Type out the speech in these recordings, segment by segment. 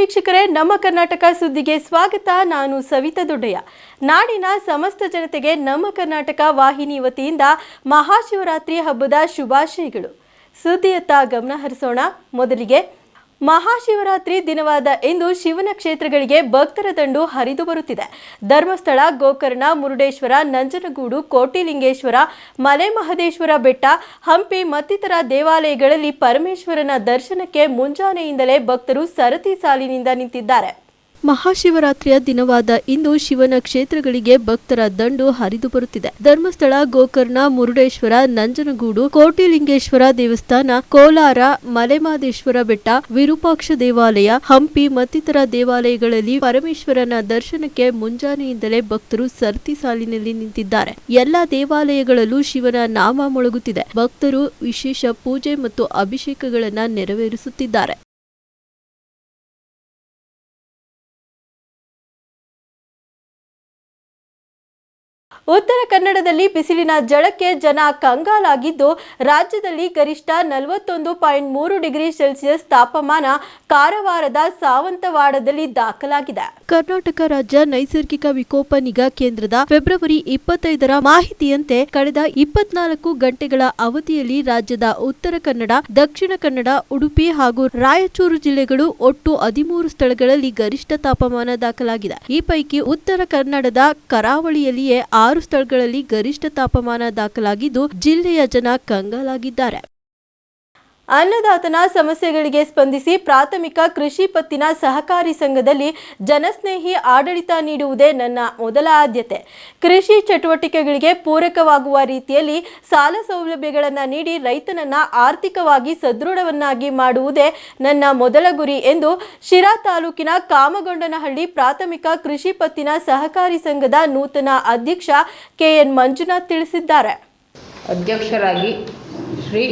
ವೀಕ್ಷಕರೇ, ನಮ್ಮ ಕರ್ನಾಟಕ ಸುದ್ದಿಗೆ ಸ್ವಾಗತ. ನಾನು ಸವಿತಾ ದೊಡ್ಡಯ್ಯ. ನಾಡಿನ ಸಮಸ್ತ ಜನತೆಗೆ ನಮ್ಮ ಕರ್ನಾಟಕ ವಾಹಿನಿ ವತಿಯಿಂದ ಮಹಾಶಿವರಾತ್ರಿ ಹಬ್ಬದ ಶುಭಾಶಯಗಳು. ಸುದ್ದಿಯತ್ತ ಗಮನ ಹರಿಸೋಣ ಮೊದಲಿಗೆ ಮಹಾಶಿವರಾತ್ರಿ ದಿನವಾದ ಇಂದು ಶಿವನ ಕ್ಷೇತ್ರಗಳಿಗೆ ಭಕ್ತರ ದಂಡು ಹರಿದು ಬರುತ್ತಿದೆ. ಧರ್ಮಸ್ಥಳ, ಗೋಕರ್ಣ, ಮುರುಡೇಶ್ವರ, ನಂಜನಗೂಡು, ಕೋಟಿಲಿಂಗೇಶ್ವರ ಮಲೆ ಮಹದೇಶ್ವರ ಬೆಟ್ಟ, ಹಂಪಿ ಮತ್ತಿತರ ದೇವಾಲಯಗಳಲ್ಲಿ ಪರಮೇಶ್ವರನ ದರ್ಶನಕ್ಕೆ ಮುಂಜಾನೆಯಿಂದಲೇ ಭಕ್ತರು ಸರತಿ ಸಾಲಿನಿಂದ ನಿಂತಿದ್ದಾರೆ. ಮಹಾಶಿವರಾತ್ರಿಯ ದಿನವಾದ ಇಂದು ಶಿವನ ಕ್ಷೇತ್ರಗಳಿಗೆ ಭಕ್ತರ ದಂಡು ಹರಿದು ಬರುತ್ತಿದೆ. ಧರ್ಮಸ್ಥಳ, ಗೋಕರ್ಣ, ಮುರುಡೇಶ್ವರ, ನಂಜನಗೂಡು, ಕೋಟಿಲಿಂಗೇಶ್ವರ ದೇವಸ್ಥಾನ, ಕೋಲಾರ, ಮಲೆಮಾದೇಶ್ವರ ಬೆಟ್ಟ, ವಿರೂಪಾಕ್ಷ ದೇವಾಲಯ, ಹಂಪಿ ಮತ್ತಿತರ ದೇವಾಲಯಗಳಲ್ಲಿ ಪರಮೇಶ್ವರನ ದರ್ಶನಕ್ಕೆ ಮುಂಜಾನೆಯಿಂದಲೇ ಭಕ್ತರು ಸರತಿ ಸಾಲಿನಲ್ಲಿ ನಿಂತಿದ್ದಾರೆ. ಎಲ್ಲ ದೇವಾಲಯಗಳಲ್ಲೂ ಶಿವನ ನಾಮ ಮೊಳಗುತ್ತಿದೆ. ಭಕ್ತರು ವಿಶೇಷ ಪೂಜೆ ಮತ್ತು ಅಭಿಷೇಕಗಳನ್ನ ನೆರವೇರಿಸುತ್ತಿದ್ದಾರೆ. ಉತ್ತರ ಕನ್ನಡದಲ್ಲಿ ಬಿಸಿಲಿನ ಜಳಕ್ಕೆ ಜನ ಕಂಗಾಲಾಗಿದ್ದು, ರಾಜ್ಯದಲ್ಲಿ ಗರಿಷ್ಠ ನಲವತ್ತೊಂದು ಪಾಯಿಂಟ್ ಮೂರು ಡಿಗ್ರಿ ಸೆಲ್ಸಿಯಸ್ ತಾಪಮಾನ ಕಾರವಾರದ ಸಾವಂತವಾಡದಲ್ಲಿ ದಾಖಲಾಗಿದೆ. ಕರ್ನಾಟಕ ರಾಜ್ಯ ನೈಸರ್ಗಿಕ ವಿಕೋಪ ನಿಗಾ ಕೇಂದ್ರದ ಫೆಬ್ರವರಿ ಇಪ್ಪತ್ತೈದರ ಮಾಹಿತಿಯಂತೆ ಕಳೆದ ಇಪ್ಪತ್ನಾಲ್ಕು ಗಂಟೆಗಳ ಅವಧಿಯಲ್ಲಿ ರಾಜ್ಯದ ಉತ್ತರ ಕನ್ನಡ, ದಕ್ಷಿಣ ಕನ್ನಡ, ಉಡುಪಿ ಹಾಗೂ ರಾಯಚೂರು ಜಿಲ್ಲೆಗಳು ಒಟ್ಟು ಹದಿಮೂರು ಸ್ಥಳಗಳಲ್ಲಿ ಗರಿಷ್ಠ ತಾಪಮಾನ ದಾಖಲಾಗಿದೆ. ಈ ಪೈಕಿ ಉತ್ತರ ಕನ್ನಡದ ಕರಾವಳಿಯಲ್ಲಿಯೇ ಆರು ಸ್ಥಳಗಳಲ್ಲಿ ಗರಿಷ್ಠ ತಾಪಮಾನ ದಾಖಲಾಗಿದ್ದು ಜಿಲ್ಲೆಯ ಜನ ಕಂಗಾಲಾಗಿದ್ದಾರೆ. ಅನ್ನದಾತನ ಸಮಸ್ಯೆಗಳಿಗೆ ಸ್ಪಂದಿಸಿ ಪ್ರಾಥಮಿಕ ಕೃಷಿ ಪತ್ತಿನ ಸಹಕಾರಿ ಸಂಘದಲ್ಲಿ ಜನಸ್ನೇಹಿ ಆಡಳಿತ ನೀಡುವುದೇ ನನ್ನ ಮೊದಲ ಆದ್ಯತೆ. ಕೃಷಿ ಚಟುವಟಿಕೆಗಳಿಗೆ ಪೂರಕವಾಗುವ ರೀತಿಯಲ್ಲಿ ಸಾಲ ಸೌಲಭ್ಯಗಳನ್ನು ನೀಡಿ ರೈತನನ್ನ ಆರ್ಥಿಕವಾಗಿ ಸದೃಢವನ್ನಾಗಿ ಮಾಡುವುದೇ ನನ್ನ ಮೊದಲ ಗುರಿ ಎಂದು ಶಿರಾ ತಾಲೂಕಿನ ಕಾಮಗೊಂಡನಹಳ್ಳಿ ಪ್ರಾಥಮಿಕ ಕೃಷಿ ಪತ್ತಿನ ಸಹಕಾರಿ ಸಂಘದ ನೂತನ ಅಧ್ಯಕ್ಷ ಕೆಎನ್ ಮಂಜುನಾಥ್ ತಿಳಿಸಿದ್ದಾರೆ. ಅಧ್ಯಕ್ಷರಾಗಿ ಶ್ರೀ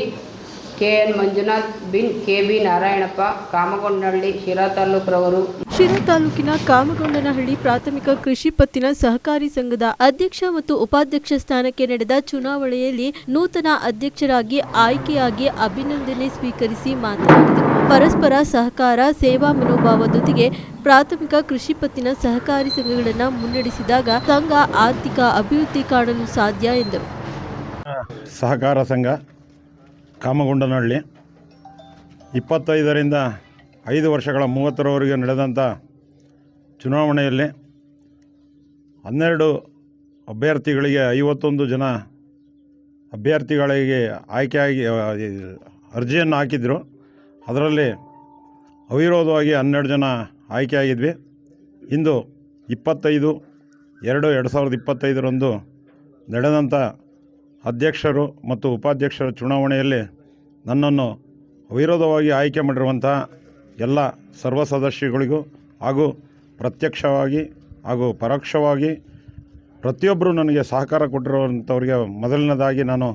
ಕೆ ಎನ್ ಮಂಜುನಾಥ್ ಬಿನ್ ಕೆ ಬಿ ನಾರಾಯಣಪ್ಪ ಕಾಮಗೊಂಡನಹಳ್ಳಿ ಶಿರಾ ತಾಲೂಕರವರು. ಶಿರಾ ತಾಲೂಕಿನ ಕಾಮಗೊಂಡನಹಳ್ಳಿ ಪ್ರಾಥಮಿಕ ಕೃಷಿ ಪತ್ತಿನ ಸಹಕಾರಿ ಸಂಘದ ಅಧ್ಯಕ್ಷ ಮತ್ತು ಉಪಾಧ್ಯಕ್ಷ ಸ್ಥಾನಕ್ಕೆ ನಡೆದ ಚುನಾವಣೆಯಲ್ಲಿ ನೂತನ ಅಧ್ಯಕ್ಷರಾಗಿ ಆಯ್ಕೆಯಾಗಿ ಅಭಿನಂದನೆ ಸ್ವೀಕರಿಸಿ ಮಾತನಾಡಿದರು. ಪರಸ್ಪರ ಸಹಕಾರ ಸೇವಾ ಮನೋಭಾವದೊಂದಿಗೆ ಪ್ರಾಥಮಿಕ ಕೃಷಿ ಪತ್ತಿನ ಸಹಕಾರಿ ಸಂಘಗಳನ್ನು ಮುನ್ನಡೆಸಿದಾಗ ಸಂಘ ಆರ್ಥಿಕ ಅಭಿವೃದ್ಧಿ ಕಾಣಲು ಸಾಧ್ಯ ಎಂದರು. ಸಹಕಾರ ಸಂಘ. ಕಾಮಗೊಂಡನಹಳ್ಳಿ. ಇಪ್ಪತ್ತೈದರಿಂದ ಐದು ವರ್ಷಗಳ ಮೂವತ್ತರವರೆಗೆ ನಡೆದಂಥ ಚುನಾವಣೆಯಲ್ಲಿ ಹನ್ನೆರಡು ಅಭ್ಯರ್ಥಿಗಳಿಗೆ ಐವತ್ತೊಂದು ಜನ ಅಭ್ಯರ್ಥಿಗಳಿಗೆ ಆಯ್ಕೆಯಾಗಿ ಅರ್ಜಿಯನ್ನು ಹಾಕಿದ್ರು. ಅದರಲ್ಲಿ ಅವಿರೋಧವಾಗಿ ಹನ್ನೆರಡು ಜನ ಆಯ್ಕೆಯಾಗಿದ್ವಿ. ಇಂದು ಇಪ್ಪತ್ತೈದು, ಎರಡು ಎರಡು ಸಾವಿರದ ಇಪ್ಪತ್ತೈದರಂದು ನಡೆದಂಥ ಅಧ್ಯಕ್ಷರು ಮತ್ತು ಉಪಾಧ್ಯಕ್ಷರ ಚುನಾವಣೆಯಲ್ಲಿ ನನ್ನನ್ನು ಅವಿರೋಧವಾಗಿ ಆಯ್ಕೆ ಮಾಡಿರುವಂಥ ಎಲ್ಲ ಸರ್ವ ಸದಸ್ಯಗಳಿಗೂ ಹಾಗೂ ಪ್ರತ್ಯಕ್ಷವಾಗಿ ಹಾಗೂ ಪರೋಕ್ಷವಾಗಿ ಪ್ರತಿಯೊಬ್ಬರು ನನಗೆ ಸಹಕಾರ ಕೊಟ್ಟಿರುವಂಥವ್ರಿಗೆ ಮೊದಲನೇದಾಗಿ ನಾನು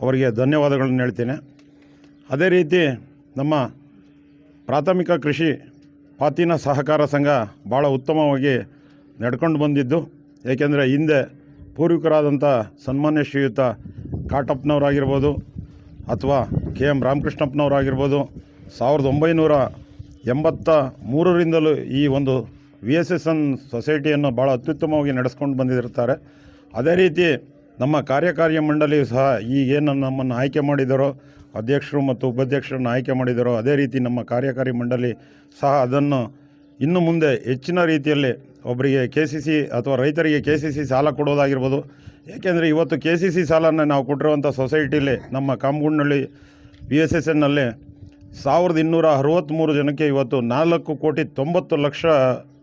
ಅವರಿಗೆ ಧನ್ಯವಾದಗಳನ್ನು ಹೇಳ್ತೀನಿ. ಅದೇ ರೀತಿ ನಮ್ಮ ಪ್ರಾಥಮಿಕ ಕೃಷಿ ಪಾತಿನ ಸಹಕಾರ ಸಂಘ ಭಾಳ ಉತ್ತಮವಾಗಿ ನಡ್ಕೊಂಡು ಬಂದಿದ್ದು, ಏಕೆಂದರೆ ಹಿಂದೆ ಪೂರ್ವಿಕರಾದಂಥ ಸನ್ಮಾನ್ಯ ಶ್ರೀಯುತ ಕಾಟಪ್ಪನವರಾಗಿರ್ಬೋದು ಅಥವಾ ಕೆ ಎಂ ರಾಮಕೃಷ್ಣಪ್ಪನವರಾಗಿರ್ಬೋದು, ಸಾವಿರದ ಒಂಬೈನೂರ ಎಂಬತ್ತ ಮೂರರಿಂದಲೂ ಈ ಒಂದು ವಿ ಎಸ್ ಎಸ್ ಎನ್ ಸೊಸೈಟಿಯನ್ನು ಭಾಳ ಅತ್ಯುತ್ತಮವಾಗಿ ನಡೆಸ್ಕೊಂಡು ಬಂದಿರ್ತಾರೆ ಅದೇ ರೀತಿ ನಮ್ಮ ಕಾರ್ಯಕಾರಿ ಮಂಡಳಿಯು ಸಹ ಈಗೇನು ನಮ್ಮನ್ನು ಆಯ್ಕೆ ಮಾಡಿದರೋ, ಅಧ್ಯಕ್ಷರು ಮತ್ತು ಉಪಾಧ್ಯಕ್ಷರನ್ನು ಆಯ್ಕೆ ಮಾಡಿದರೋ, ಅದೇ ರೀತಿ ನಮ್ಮ ಕಾರ್ಯಕಾರಿ ಮಂಡಳಿ ಸಹ ಅದನ್ನು ಇನ್ನು ಮುಂದೆ ಹೆಚ್ಚಿನ ರೀತಿಯಲ್ಲಿ ಒಬ್ಬರಿಗೆ ಕೆ ಸಿ ಸಿ ಅಥವಾ ರೈತರಿಗೆ ಕೆ ಸಿ ಸಿ ಸಾಲ ಕೊಡೋದಾಗಿರ್ಬೋದು. ಏಕೆಂದರೆ ಇವತ್ತು ಕೆ ಸಿ ಸಿ ಸಾಲನ ನಾವು ಕೊಟ್ಟಿರುವಂಥ ಸೊಸೈಟಿಲಿ ನಮ್ಮ ಕಾಮಗುಂಡನಹಳ್ಳಿ ಬಿ ಎಸ್ ಎಸ್ ಎನ್ನಲ್ಲಿ ಸಾವಿರದ ಇನ್ನೂರ ಅರವತ್ತ್ಮೂರು ಜನಕ್ಕೆ ಇವತ್ತು ನಾಲ್ಕು ಕೋಟಿ ತೊಂಬತ್ತು ಲಕ್ಷ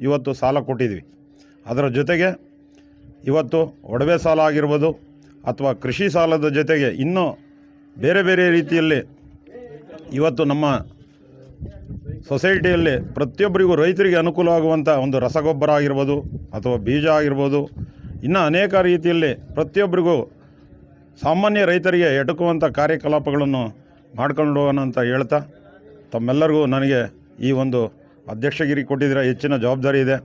ಇವತ್ತು ಸಾಲ ಕೊಟ್ಟಿದ್ವಿ. ಅದರ ಜೊತೆಗೆ ಇವತ್ತು ಒಡವೆ ಸಾಲ ಆಗಿರ್ಬೋದು ಅಥವಾ ಕೃಷಿ ಸಾಲದ ಜೊತೆಗೆ ಇನ್ನೂ ಬೇರೆ ಬೇರೆ ರೀತಿಯಲ್ಲಿ ಇವತ್ತು ನಮ್ಮ ಸೊಸೈಟಿಯಲ್ಲಿ ಪ್ರತಿಯೊಬ್ಬರಿಗೂ ರೈತರಿಗೆ ಅನುಕೂಲವಾಗುವಂಥ ಒಂದು ರಸಗೊಬ್ಬರ ಆಗಿರ್ಬೋದು ಅಥವಾ ಬೀಜ ಆಗಿರ್ಬೋದು, ಇನ್ನು ಅನೇಕ ರೀತಿಯಲ್ಲಿ ಪ್ರತಿಯೊಬ್ಬರಿಗೂ ಸಾಮಾನ್ಯ ರೈತರಿಗೆ ಎಟುಕುವಂಥ ಕಾರ್ಯಕಲಾಪಗಳನ್ನು ಮಾಡ್ಕೊಂಡು ಹೋಗೋಣ ಅಂತ ಹೇಳ್ತಾ, ತಮ್ಮೆಲ್ಲರಿಗೂ ನನಗೆ ಈ ಒಂದು ಅಧ್ಯಕ್ಷಗಿರಿ ಕೊಟ್ಟಿದ್ದರೆ ಹೆಚ್ಚಿನ ಜವಾಬ್ದಾರಿ ಇದೆ.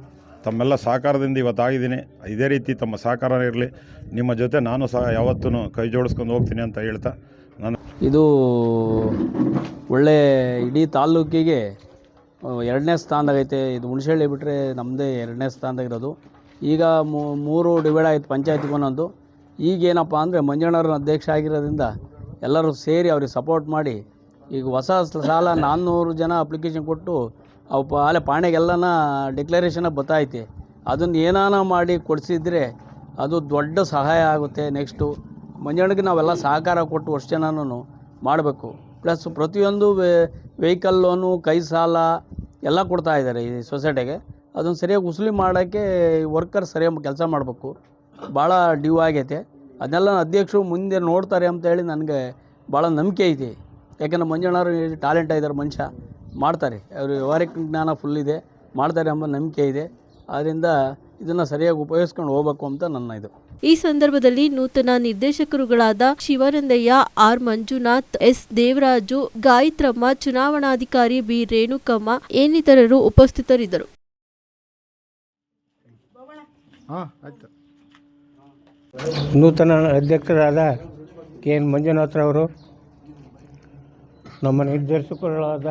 ತಮ್ಮೆಲ್ಲ ಸಹಕಾರದಿಂದ ಇವತ್ತಾಗಿದ್ದೀನಿ. ಇದೇ ರೀತಿ ತಮ್ಮ ಸಹಕಾರ ಇರಲಿ. ನಿಮ್ಮ ಜೊತೆ ನಾನು ಸಹ ಯಾವತ್ತೂ ಕೈ ಜೋಡಿಸ್ಕೊಂಡು ಹೋಗ್ತೀನಿ ಅಂತ ಹೇಳ್ತಾ ನಾನು ಇದು ಒಳ್ಳೆ ಇಡೀ ತಾಲ್ಲೂಕಿಗೆ ಎರಡನೇ ಸ್ಥಾನದಾಗೈತೆ ಇದು ಹುಣಸೇಳಿ ಬಿಟ್ಟರೆ ನಮ್ಮದೇ ಎರಡನೇ ಸ್ಥಾನದಾಗಿರೋದು ಈಗ ಮೂರು ಡಿವೈಡ್ ಆಯಿತು ಪಂಚಾಯತ್ಗೆ ಒಂದೊಂದು ಈಗೇನಪ್ಪ ಅಂದರೆ ಮಂಜಣ್ಣವ್ರ ಅಧ್ಯಕ್ಷ ಆಗಿರೋದ್ರಿಂದ ಎಲ್ಲರೂ ಸೇರಿ ಅವ್ರಿಗೆ ಸಪೋರ್ಟ್ ಮಾಡಿ ಈಗ ಹೊಸ ಸಾಲ ನಾನ್ನೂರು ಜನ ಅಪ್ಲಿಕೇಶನ್ ಕೊಟ್ಟು ಅವು ಅಲ್ಲೇ ಪಾಣೆಗೆಲ್ಲನ ಡಿಕ್ಲರೇಷನ ಬತ್ತೈತೆ ಅದನ್ನು ಏನಾನ ಮಾಡಿ ಕೊಡಿಸಿದ್ರೆ ಅದು ದೊಡ್ಡ ಸಹಾಯ ಆಗುತ್ತೆ. ನೆಕ್ಸ್ಟು ಮಂಜಣ್ಣಗೆ ನಾವೆಲ್ಲ ಸಹಕಾರ ಕೊಟ್ಟು ವರ್ಷ ಜನನೂ ಮಾಡಬೇಕು. ಪ್ಲಸ್ ಪ್ರತಿಯೊಂದು ವೆಹಿಕಲ್ ಲೋನು, ಕೈ ಸಾಲ ಎಲ್ಲ ಕೊಡ್ತಾ ಇದ್ದಾರೆ ಈ ಸೊಸೈಟಿಗೆ. ಅದನ್ನು ಸರಿಯಾಗಿ ಉಸುಲಿ ಮಾಡೋಕ್ಕೆ ವರ್ಕರ್ ಸರಿಯಾಗಿ ಕೆಲಸ ಮಾಡಬೇಕು. ಭಾಳ ಡ್ಯೂ ಆಗೈತೆ. ಅದನ್ನೆಲ್ಲ ಅಧ್ಯಕ್ಷರು ಮುಂದೆ ನೋಡ್ತಾರೆ ಅಂತ ಹೇಳಿ ನನಗೆ ಭಾಳ ನಂಬಿಕೆ ಐತಿ. ಯಾಕೆಂದ್ರೆ ಮಂಜಣ್ಣವರು ಟ್ಯಾಲೆಂಟ್ ಇದ್ದಾರೆ ಮನುಷ್ಯ. ಮಾಡ್ತಾರೆ. ಅವರು ವ್ಯವಹಾರಿಕ ಜ್ಞಾನ ಫುಲ್ ಇದೆ. ಮಾಡ್ತಾರೆ ಎಂಬ ನಂಬಿಕೆ ಇದೆ. ಆದ್ದರಿಂದ ಇದನ್ನು ಸರಿಯಾಗಿ ಉಪಯೋಗಿಸ್ಕೊಂಡು ಹೋಗ್ಬೇಕು ಅಂತ ನನ್ನ ಇದು. ಈ ಸಂದರ್ಭದಲ್ಲಿ ನೂತನ ನಿರ್ದೇಶಕರುಗಳಾದ ಶಿವರಂದಯ್ಯ ಆರ್ ಮಂಜುನಾಥ್ ಎಸ್ ದೇವರಾಜು ಗಾಯತ್ರಮ್ಮ ಚುನಾವಣಾಧಿಕಾರಿ ಬಿ ರೇಣುಕಮ್ಮ ಇನ್ನಿತರರು ಉಪಸ್ಥಿತರಿದ್ದರು. ನೂತನ ಅಧ್ಯಕ್ಷರಾದ ಕೆ ಎನ್ ಮಂಜುನಾಥ್ರವರು ನಮ್ಮ ನಿರ್ದೇಶಕರುಗಳಾದ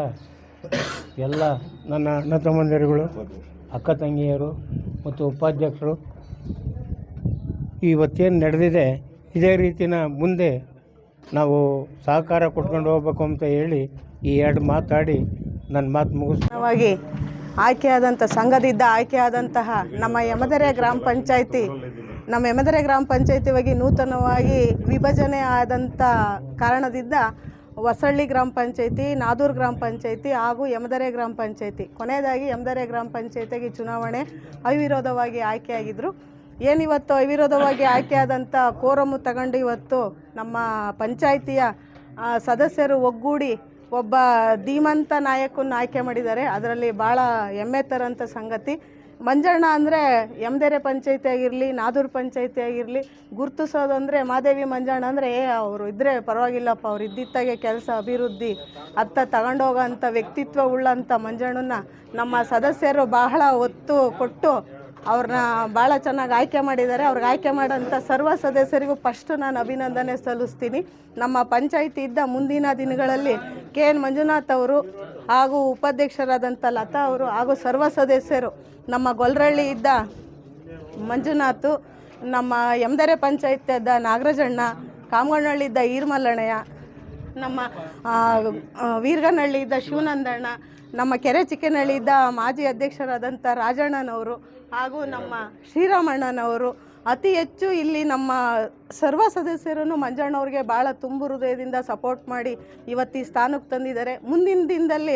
ಎಲ್ಲ ನನ್ನ ಅಣ್ಣ ತಮ್ಮಂದಿರುಗಳು ಅಕ್ಕ ತಂಗಿಯರು ಮತ್ತು ಉಪಾಧ್ಯಕ್ಷರು ಇವತ್ತೇನು ನಡೆದಿದೆ, ಇದೇ ರೀತಿನ ಮುಂದೆ ನಾವು ಸಹಕಾರ ಕೊಟ್ಕೊಂಡು ಹೋಗ್ಬೇಕು ಅಂತ ಹೇಳಿ ಈ ಎರಡು ಮಾತಾಡಿ ನನ್ನ ಮಾತು ಮುಗಿಸ್ ವಾಗಿ ಆಯ್ಕೆಯಾದಂಥ ಸಂಘದಿಂದ ಆಯ್ಕೆಯಾದಂತಹ ನಮ್ಮ ಯಮದರೆ ಗ್ರಾಮ ಪಂಚಾಯಿತಿ, ನಮ್ಮ ಯಮದರೆ ಗ್ರಾಮ ಪಂಚಾಯಿತಿವಾಗಿ ನೂತನವಾಗಿ ವಿಭಜನೆ ಆದಂಥ ಕಾರಣದಿಂದ ಹೊಸಳ್ಳಿ ಗ್ರಾಮ ಪಂಚಾಯಿತಿ, ನಾದೂರು ಗ್ರಾಮ ಪಂಚಾಯಿತಿ ಹಾಗೂ ಯಮದರೆ ಗ್ರಾಮ ಪಂಚಾಯಿತಿ, ಕೊನೆಯದಾಗಿ ಯಮದರೆ ಗ್ರಾಮ ಪಂಚಾಯಿತಿಗೆ ಚುನಾವಣೆ ಅವಿರೋಧವಾಗಿ ಆಯ್ಕೆಯಾಗಿದ್ದರು ಏನಿವತ್ತು ಅವಿರೋಧವಾಗಿ ಆಯ್ಕೆಯಾದಂಥ ಕೋರಮು ತಗೊಂಡು ಇವತ್ತು ನಮ್ಮ ಪಂಚಾಯಿತಿಯ ಸದಸ್ಯರು ಒಗ್ಗೂಡಿ ಒಬ್ಬ ಧೀಮಂತ ನಾಯಕನ ಆಯ್ಕೆ ಮಾಡಿದ್ದಾರೆ. ಅದರಲ್ಲಿ ಭಾಳ ಹೆಮ್ಮೆ ತರೋಂಥ ಸಂಗತಿ. ಮಂಜಣ್ಣ ಅಂದರೆ ಎಮ್ದೆರೆ ಪಂಚಾಯತಿ ಆಗಿರಲಿ, ನಾದೂರ್ ಪಂಚಾಯತಿ ಆಗಿರಲಿ, ಗುರುತಿಸೋದು ಅಂದರೆ ಮಾದೇವಿ ಮಂಜಣ್ಣ ಅಂದರೆ, ಏ, ಅವರು ಇದ್ದರೆ ಪರವಾಗಿಲ್ಲಪ್ಪ, ಅವ್ರು ಇದ್ದಿತ್ತಾಗೆ ಕೆಲಸ, ಅಭಿವೃದ್ಧಿ, ಅತ್ತ ತಗೊಂಡೋಗೋಂಥ ವ್ಯಕ್ತಿತ್ವ ಉಳ್ಳಂಥ ಮಂಜಣ್ಣನ ನಮ್ಮ ಸದಸ್ಯರು ಬಹಳ ಒತ್ತು ಕೊಟ್ಟು ಅವ್ರನ್ನ ಭಾಳ ಚೆನ್ನಾಗಿ ಆಯ್ಕೆ ಮಾಡಿದ್ದಾರೆ. ಅವ್ರಿಗೆ ಆಯ್ಕೆ ಮಾಡೋಂಥ ಸರ್ವ ಸದಸ್ಯರಿಗೂ ಫಸ್ಟ್ ನಾನು ಅಭಿನಂದನೆ ಸಲ್ಲಿಸ್ತೀನಿ. ನಮ್ಮ ಪಂಚಾಯಿತಿ ಇದ್ದ ಮುಂದಿನ ದಿನಗಳಲ್ಲಿ ಕೆ ಎನ್ ಮಂಜುನಾಥ್ ಅವರು ಹಾಗೂ ಉಪಾಧ್ಯಕ್ಷರಾದಂಥ ಲತಾ ಅವರು ಹಾಗೂ ಸರ್ವ ಸದಸ್ಯರು, ನಮ್ಮ ಗೊಲ್ರಳ್ಳಿ ಇದ್ದ ಮಂಜುನಾಥ್, ನಮ್ಮ ಯಮದರೆ ಇದ್ದ ನಾಗರಾಜಣ್ಣ ಕಾಮಗನಹಳ್ಳಿದ್ದ ಈರ್ಮಲ್ಲಣ್ಣಯ್ಯ ನಮ್ಮ ವೀರ್ಗನಹಳ್ಳಿ ಇದ್ದ ಶಿವನಂದಣ್ಣ ನಮ್ಮ ಕೆರೆ ಚಿಕ್ಕನಹಳ್ಳಿಯಿಂದ ಮಾಜಿ ಅಧ್ಯಕ್ಷರಾದಂಥ ರಾಜಣ್ಣನವರು ಹಾಗೂ ನಮ್ಮ ಶ್ರೀರಾಮಣ್ಣನವರು ಅತಿ ಹೆಚ್ಚು ಇಲ್ಲಿ ನಮ್ಮ ಸರ್ವ ಸದಸ್ಯರನ್ನು ಮಂಜಣ್ಣವ್ರಿಗೆ ಭಾಳ ತುಂಬು ಹೃದಯದಿಂದ ಸಪೋರ್ಟ್ ಮಾಡಿ ಇವತ್ತು ಈ ಸ್ಥಾನಕ್ಕೆ ತಂದಿದ್ದಾರೆ. ಮುಂದಿನ ದಿನದಲ್ಲಿ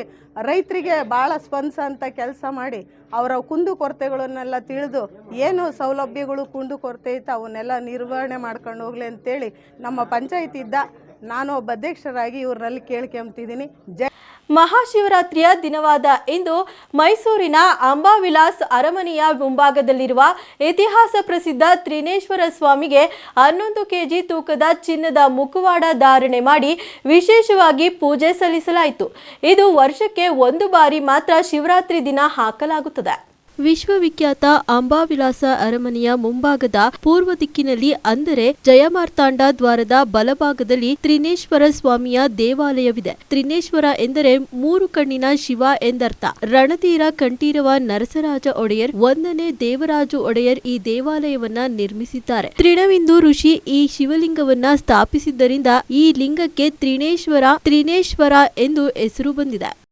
ರೈತರಿಗೆ ಭಾಳ ಸ್ಪಂದಿಸೋಂಥ ಕೆಲಸ ಮಾಡಿ ಅವರ ಕುಂದು ಕೊರತೆಗಳನ್ನೆಲ್ಲ ತಿಳಿದು ಏನು ಸೌಲಭ್ಯಗಳು ಕುಂದು ಕೊರತೆ ಇತ್ತು ಅವನ್ನೆಲ್ಲ ನಿರ್ವಹಣೆ ಮಾಡ್ಕೊಂಡು ಹೋಗ್ಲಿ ಅಂತೇಳಿ ನಮ್ಮ ಪಂಚಾಯತಿ ಇದ್ದ ನಾನು ಒಬ್ಬ ಅಧ್ಯಕ್ಷರಾಗಿ ಇವ್ರನ್ನಲ್ಲಿ ಕೇಳ್ಕೊಂತಿದ್ದೀನಿ ಜೈ ಮಹಾಶಿವರಾತ್ರಿಯ ದಿನವಾದ ಇಂದು ಮೈಸೂರಿನ ಅಂಬಾವಿಲಾಸ್ ಅರಮನೆಯ ಮುಂಭಾಗದಲ್ಲಿರುವ ಇತಿಹಾಸ ಪ್ರಸಿದ್ಧ ತ್ರಿನೇಶ್ವರ ಸ್ವಾಮಿಗೆ ಹನ್ನೊಂದು ಕೆಜಿ ತೂಕದ ಚಿನ್ನದ ಮುಖವಾಡ ಧಾರಣೆ ಮಾಡಿ ವಿಶೇಷವಾಗಿ ಪೂಜೆ ಸಲ್ಲಿಸಲಾಯಿತು. ಇದು ವರ್ಷಕ್ಕೆ ಒಂದು ಬಾರಿ ಮಾತ್ರ ಶಿವರಾತ್ರಿ ದಿನ ಹಾಕಲಾಗುತ್ತದೆ. ವಿಶ್ವವಿಖ್ಯಾತ ಅಂಬಾವಿಲಾಸ ಅರಮನೆಯ ಮುಂಭಾಗದ ಪೂರ್ವ ದಿಕ್ಕಿನಲ್ಲಿ ಅಂದರೆ ಜಯಮಾರ್ತಾಂಡ ದ್ವಾರದ ಬಲಭಾಗದಲ್ಲಿ ತ್ರಿನೇಶ್ವರ ಸ್ವಾಮಿಯ ದೇವಾಲಯವಿದೆ. ತ್ರಿನೇಶ್ವರ ಎಂದರೆ ಮೂರು ಕಣ್ಣಿನ ಶಿವ ಎಂದರ್ಥ. ರಣತೀರ ಕಂಠೀರವ ನರಸರಾಜ ಒಡೆಯರ್ ಒಂದನೇ ದೇವರಾಜು ಒಡೆಯರ್ ಈ ದೇವಾಲಯವನ್ನ ನಿರ್ಮಿಸಿದ್ದಾರೆ. ತ್ರಿಣವಿಂದು ಋಷಿ ಈ ಶಿವಲಿಂಗವನ್ನ ಸ್ಥಾಪಿಸಿದ್ದರಿಂದ ಈ ಲಿಂಗಕ್ಕೆ ತ್ರಿನೇಶ್ವರ ತ್ರಿನೇಶ್ವರ ಎಂದು ಹೆಸರು ಬಂದಿದೆ.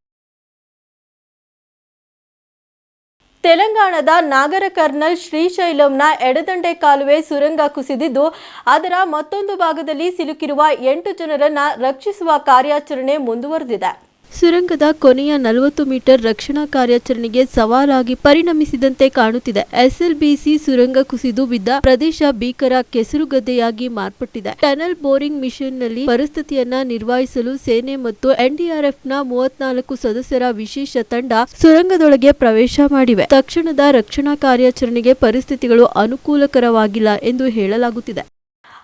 ತೆಲಂಗಾಣದ ನಾಗರ ಕರ್ನಲ್ ಶ್ರೀಶೈಲಂನ ಎಡದಂಡೆ ಕಾಲುವೆ ಸುರಂಗ ಕುಸಿದಿದ್ದು, ಅದರ ಮತ್ತೊಂದು ಭಾಗದಲ್ಲಿ ಸಿಲುಕಿರುವ ಎಂಟು ಜನರನ್ನು ರಕ್ಷಿಸುವ ಕಾರ್ಯಾಚರಣೆ ಮುಂದುವರೆದಿದೆ. ಸುರಂಗದ ಕೊನೆಯ ನಲವತ್ತು ಮೀಟರ್ ರಕ್ಷಣಾ ಕಾರ್ಯಾಚರಣೆಗೆ ಸವಾಲಾಗಿ ಪರಿಣಮಿಸಿದಂತೆ ಕಾಣುತ್ತಿದೆ. ಎಸ್ಎಲ್ಬಿಸಿ ಸುರಂಗ ಕುಸಿದು ಬಿದ್ದ ಪ್ರದೇಶ ಭೀಕರ ಕೆಸರುಗದ್ದೆಯಾಗಿ ಮಾರ್ಪಟ್ಟಿದೆ. ಟನಲ್ ಬೋರಿಂಗ್ ಮಿಷನ್ನಲ್ಲಿ ಪರಿಸ್ಥಿತಿಯನ್ನ ನಿರ್ವಹಿಸಲು ಸೇನೆ ಮತ್ತು ಎನ್ಡಿಆರ್ಎಫ್ನ ಮೂವತ್ನಾಲ್ಕು ಸದಸ್ಯರ ವಿಶೇಷ ತಂಡ ಸುರಂಗದೊಳಗೆ ಪ್ರವೇಶ ಮಾಡಿವೆ. ತಕ್ಷಣದ ರಕ್ಷಣಾ ಕಾರ್ಯಾಚರಣೆಗೆ ಪರಿಸ್ಥಿತಿಗಳು ಅನುಕೂಲಕರವಾಗಿಲ್ಲ ಎಂದು ಹೇಳಲಾಗುತ್ತಿದೆ.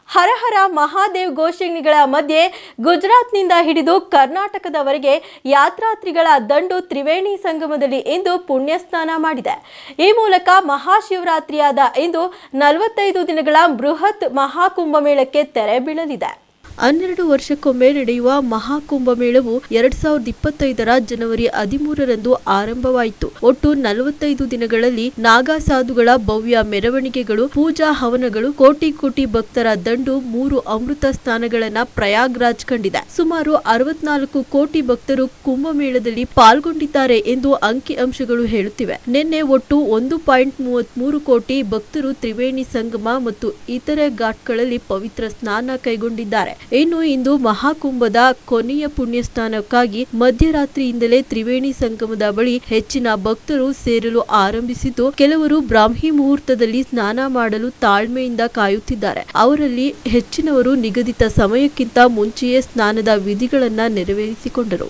ಹರಹರ ಮಹಾದೇವ್ ಘೋಷಣೆಗಳ ಮಧ್ಯೆ ಗುಜರಾತ್ನಿಂದ ಹಿಡಿದು ಕರ್ನಾಟಕದವರೆಗೆ ಯಾತ್ರಾತ್ರಿಗಳ ದಂಡು ತ್ರಿವೇಣಿ ಸಂಗಮದಲ್ಲಿ ಇಂದು ಪುಣ್ಯ ಸ್ನಾನ ಮಾಡಿದೆ. ಈ ಮೂಲಕ ಮಹಾಶಿವರಾತ್ರಿಯಾದ ಇಂದು ನಲವತ್ತೈದು ದಿನಗಳ ಬೃಹತ್ ಮಹಾಕುಂಭಮೇಳಕ್ಕೆ ತೆರೆ ಬೀಳಲಿದೆ. ಹನ್ನೆರಡು ವರ್ಷಕ್ಕೊಮ್ಮೆ ನಡೆಯುವ ಮಹಾಕುಂಭಮೇಳವು ಎರಡ್ ಸಾವಿರದ ಇಪ್ಪತ್ತೈದರ ಜನವರಿ ಹದಿಮೂರರಂದು ಆರಂಭವಾಯಿತು. ಒಟ್ಟು ನಲವತ್ತೈದು ದಿನಗಳಲ್ಲಿ ನಾಗಾ ಸಾಧುಗಳ ಭವ್ಯ ಮೆರವಣಿಗೆಗಳು, ಪೂಜಾ ಹವನಗಳು, ಕೋಟಿ ಕೋಟಿ ಭಕ್ತರ ದಂಡು, ಮೂರು ಅಮೃತ ಸ್ಥಾನಗಳನ್ನ ಪ್ರಯಾಗ್ರಾಜ್ ಕಂಡಿದೆ. ಸುಮಾರು ಅರವತ್ನಾಲ್ಕು ಕೋಟಿ ಭಕ್ತರು ಕುಂಭಮೇಳದಲ್ಲಿ ಪಾಲ್ಗೊಂಡಿದ್ದಾರೆ ಎಂದು ಅಂಕಿ ಅಂಶಗಳು ಹೇಳುತ್ತಿವೆ. ನಿನ್ನೆ ಒಟ್ಟು ಒಂದು ಪಾಯಿಂಟ್ ಮೂವತ್ಮೂರು ಕೋಟಿ ಭಕ್ತರು ತ್ರಿವೇಣಿ ಸಂಗಮ ಮತ್ತು ಇತರೆ ಘಾಟ್ಗಳಲ್ಲಿ ಪವಿತ್ರ ಸ್ನಾನ ಕೈಗೊಂಡಿದ್ದಾರೆ. ಇನ್ನು ಇಂದು ಮಹಾಕುಂಭದ ಕೊನೆಯ ಪುಣ್ಯ ಸ್ನಾನಕ್ಕಾಗಿ ಮಧ್ಯರಾತ್ರಿಯಿಂದಲೇ ತ್ರಿವೇಣಿ ಸಂಗಮದ ಬಳಿ ಹೆಚ್ಚಿನ ಭಕ್ತರು ಸೇರಲು ಆರಂಭಿಸಿದ್ದು, ಕೆಲವರು ಬ್ರಾಹ್ಮಿ ಮುಹೂರ್ತದಲ್ಲಿ ಸ್ನಾನ ಮಾಡಲು ತಾಳ್ಮೆಯಿಂದ ಕಾಯುತ್ತಿದ್ದಾರೆ. ಅವರಲ್ಲಿ ಹೆಚ್ಚಿನವರು ನಿಗದಿತ ಸಮಯಕ್ಕಿಂತ ಮುಂಚೆಯೇ ಸ್ನಾನದ ವಿಧಿಗಳನ್ನ ನೆರವೇರಿಸಿಕೊಂಡರು.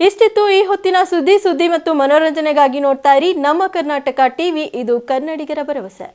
ಇಷ್ಟಿತ್ತು ಈ ಹೊತ್ತಿನ ಸುದ್ದಿ. ಸುದ್ದಿ ಮತ್ತು ಮನೋರಂಜನೆಗಾಗಿ ನೋಡ್ತಾ ಇರಿ ನಮ್ಮ ಕರ್ನಾಟಕ ಟಿವಿ. ಇದು ಕನ್ನಡಿಗರ ಭರವಸೆ.